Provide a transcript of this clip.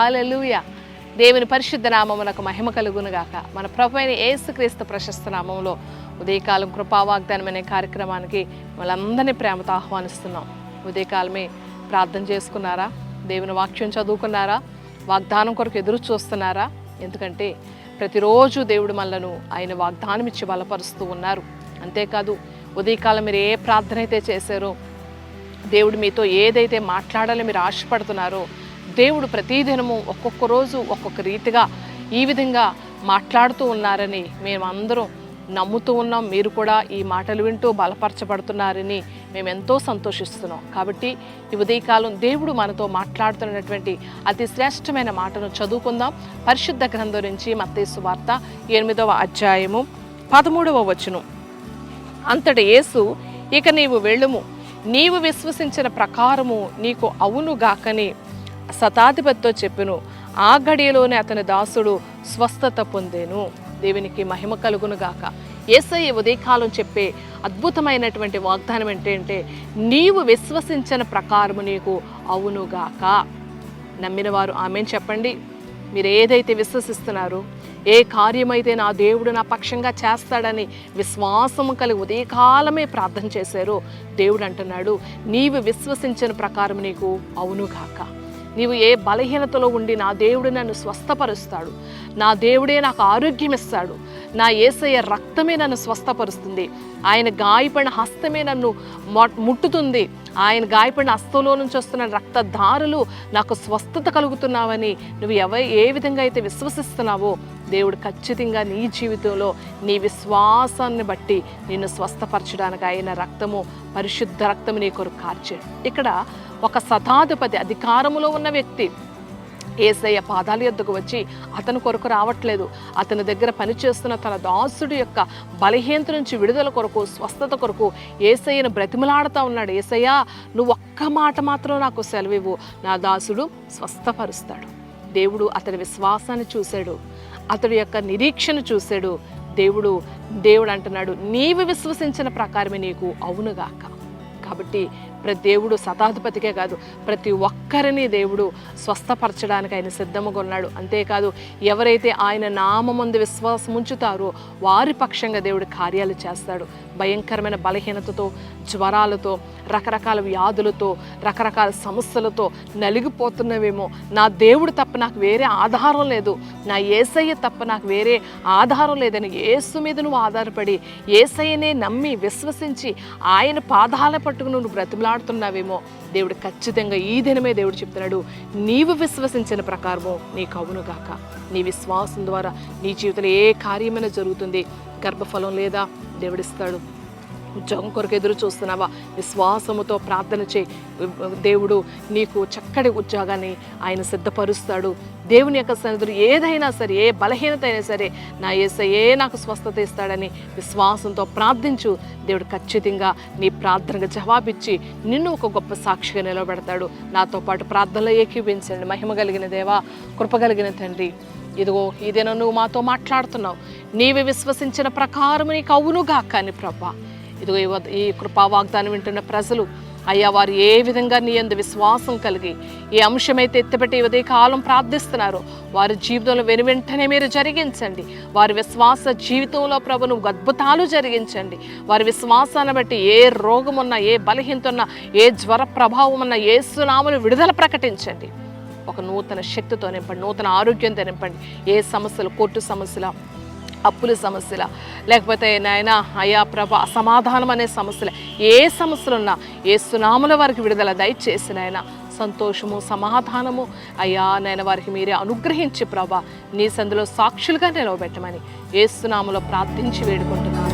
Hallelujah దేవుని పరిశుద్ధ నామమునకు మహిమ కలుగునుగాక. మన ప్రభు అయిన ప్రశస్త నామంలో ఉదయకాలం కృపావాగ్దానం అనే కార్యక్రమానికి వాళ్ళందరినీ ప్రేమతో ఆహ్వానిస్తున్నాం. ఉదయకాలమే ప్రార్థన చేసుకున్నారా? దేవుని వాక్యం చదువుకున్నారా? వాగ్దానం కొరకు ఎదురు చూస్తున్నారా? ఎందుకంటే ప్రతిరోజు దేవుడు మనలను ఆయన వాగ్దానం ఇచ్చి బలపరుస్తూ ఉన్నారు. అంతేకాదు ఉదయకాలం మీరు ఏ ప్రార్థన అయితే చేశారో దేవుడు మీతో ఏదైతే మాట్లాడాలో మీరు ఆశపడుతున్నారో దేవుడు ప్రతిదినము ఒక్కొక్క రోజు ఒక్కొక్క రీతిగా ఈ విధంగా మాట్లాడుతూ ఉన్నారని మేమందరం నమ్ముతూ ఉన్నాం. మీరు కూడా ఈ మాటలు వింటూ బలపరచబడుతున్నారని మేము ఎంతో సంతోషిస్తున్నాం. కాబట్టి ఈ ఉదయకాలం దేవుడు మనతో మాట్లాడుతున్నటువంటి అతి శ్రేష్టమైన మాటను చదువుకుందాం. పరిశుద్ధ గ్రంథం నుంచి మత్తేసు వార్త ఎనిమిదవ అధ్యాయము పదమూడవ వచనం. అంతటి యేసు ఇక నీవు వెళ్ళుము. నీవు విశ్వసించిన ప్రకారము నీకు అవునుగాకని శతాధిపతితో చెప్పెను ఆ గడియలోనే అతని దాసుడు స్వస్థత పొందేను. దేవునికి మహిమ కలుగునుగాక. ఏసయ్య ఉదయకాలం చెప్పే అద్భుతమైనటువంటి వాగ్దానం ఏంటంటే నీవు విశ్వసించిన ప్రకారము నీకు అవునుగాక. నమ్మిన వారు ఆమెను చెప్పండి. మీరు ఏదైతే విశ్వసిస్తున్నారో ఏ కార్యమైతే నా దేవుడు నా పక్షంగా చేస్తాడని విశ్వాసము కలిగి ఉదయకాలమే ప్రార్థన చేశారో దేవుడు అంటున్నాడు నీవు విశ్వసించిన ప్రకారం నీకు అవునుగాక. నీవు ఏ బలహీనతలో ఉండి నా దేవుడు నన్ను స్వస్థపరుస్తాడు. నా దేవుడే నాకు ఆరోగ్యం ఇస్తాడు. నా ఏసయ్య రక్తమే నన్ను స్వస్థపరుస్తుంది. ఆయన గాయపడిన హస్తమే నన్ను ముట్టుతుంది. ఆయన గాయపడిన అస్తులో నుంచి వస్తున్న రక్తధారులు నాకు స్వస్థత కలుగుతున్నావని నువ్వు ఎవ ఏ విధంగా అయితే విశ్వసిస్తున్నావో దేవుడు ఖచ్చితంగా నీ జీవితంలో నీ విశ్వాసాన్ని బట్టి నిన్ను స్వస్థపరచడానికి ఆయన రక్తము పరిశుద్ధ రక్తము నీ కొరకు కార్చాడు. ఇక్కడ ఒక శతాధిపతి అధికారములో ఉన్న వ్యక్తి ఏసయ్య పాదాల యొద్దకు వచ్చి అతని కొరకు రావట్లేదు. అతని దగ్గర పనిచేస్తున్న తన దాసుడు యొక్క బలహీనత నుంచి విడుదల కొరకు స్వస్థత కొరకు ఏసయ్యను బ్రతిమలాడుతూ ఉన్నాడు. ఏసయ్య నువ్వు ఒక్క మాట మాత్రం నాకు సెలవివ్వు. నా దాసుడు స్వస్థపరుస్తాడు. దేవుడు అతని విశ్వాసాన్ని చూశాడు. అతడి యొక్క నిరీక్షణ చూశాడు. దేవుడు దేవుడు అంటున్నాడు నీవు విశ్వసించిన ప్రకారమే నీకు అవునుగాక. కాబట్టి ప్రతి దేవుడు శతాధిపతికే కాదు ప్రతి ఒక్కరిని దేవుడు స్వస్థపరచడానికి ఆయన సిద్ధముగా ఉన్నాడు. అంతేకాదు ఎవరైతే ఆయన నామందు విశ్వాసం ఉంచుతారో వారి పక్షంగా దేవుడు కార్యాలు చేస్తాడు. భయంకరమైన బలహీనతతో జ్వరాలతో రకరకాల వ్యాధులతో రకరకాల సమస్యలతో నలిగిపోతున్నవేమో. నా దేవుడు తప్ప నాకు వేరే ఆధారం లేదు. నా ఏసయ్య తప్ప నాకు వేరే ఆధారం లేదని ఏసు మీద నువ్వు ఆధారపడి ఏసయ్యనే నమ్మి విశ్వసించి ఆయన పాదాల పట్టుకుని నువ్వు బ్రతిమలాడుతున్నావేమో దేవుడు ఖచ్చితంగా ఈ దినమే దేవుడు చెప్తున్నాడు. నీవు విశ్వసించిన ప్రకారము నీకు అవునుగాక నీ విశ్వాసం ద్వారా నీ జీవితంలో ఏ కార్యమైనా జరుగుతుంది. గర్భఫలం లేదా దేవుడిస్తాడు ఉద్యోగం కొరకు ఎదురు చూస్తున్నావా? విశ్వాసముతో ప్రార్థన చేయి. దేవుడు నీకు చక్కటి ఉద్యోగాన్ని ఆయన సిద్ధపరుస్తాడు. దేవుని యొక్క సన్నిధులు ఏదైనా సరే ఏ బలహీనత అయినా సరే నా ఏసయే నాకు స్వస్థత ఇస్తాడని విశ్వాసంతో ప్రార్థించు. దేవుడు ఖచ్చితంగా నీ ప్రార్థనకు జవాబిచ్చి నిన్ను ఒక గొప్ప సాక్షిగా నిలబెడతాడు. నాతో పాటు ప్రార్థనలో ఏకీవించండి మహిమ కలిగిన దేవా కృప కలిగిన తండ్రి ఇదిగో ఇదేనో నువ్వు మాతో మాట్లాడుతున్నావు. నీవి విశ్వసించిన ప్రకారం నీకు అవునుగా కానీ ప్రభా. ఇదిగో ఈ కృపా వాగ్దానం వింటున్న ప్రజలు అయ్యా వారు ఏ విధంగా నీ అందు విశ్వాసం కలిగి ఏ అంశమైతే ఎత్తిపెట్టి ఈ ఉదయ కాలం ప్రార్థిస్తున్నారో వారి జీవితంలో వెను వెంటనే మీరు జరిగించండి. వారి విశ్వాస జీవితంలో ప్రభు నువ్వు అద్భుతాలు జరిగించండి. వారి విశ్వాసాన్ని బట్టి ఏ రోగం ఉన్నా ఏ బలహీనత ఉన్నా ఏ జ్వర ప్రభావం ఉన్నా ఏ సునామును విడుదల ప్రకటించండి. ఒక నూతన శక్తితో నింపండి నూతన ఆరోగ్యంతో నింపండి. ఏ సమస్యలు కోర్టు సమస్యల అప్పుల సమస్యల లేకపోతే నాయన అయా ప్రభ అసమాధానం అనే సమస్యలు. ఏ సమస్యలున్నా ఏ సునాముల వారికి విడుదల దయచేసి నాయన సంతోషము సమాధానము అయ్యా నేను వారికి మీరే అనుగ్రహించి ప్రభా నీ సందులో సాక్షులుగా నిలవబెట్టమని ఏ సునాములో ప్రార్థించి వేడుకుంటున్నాను.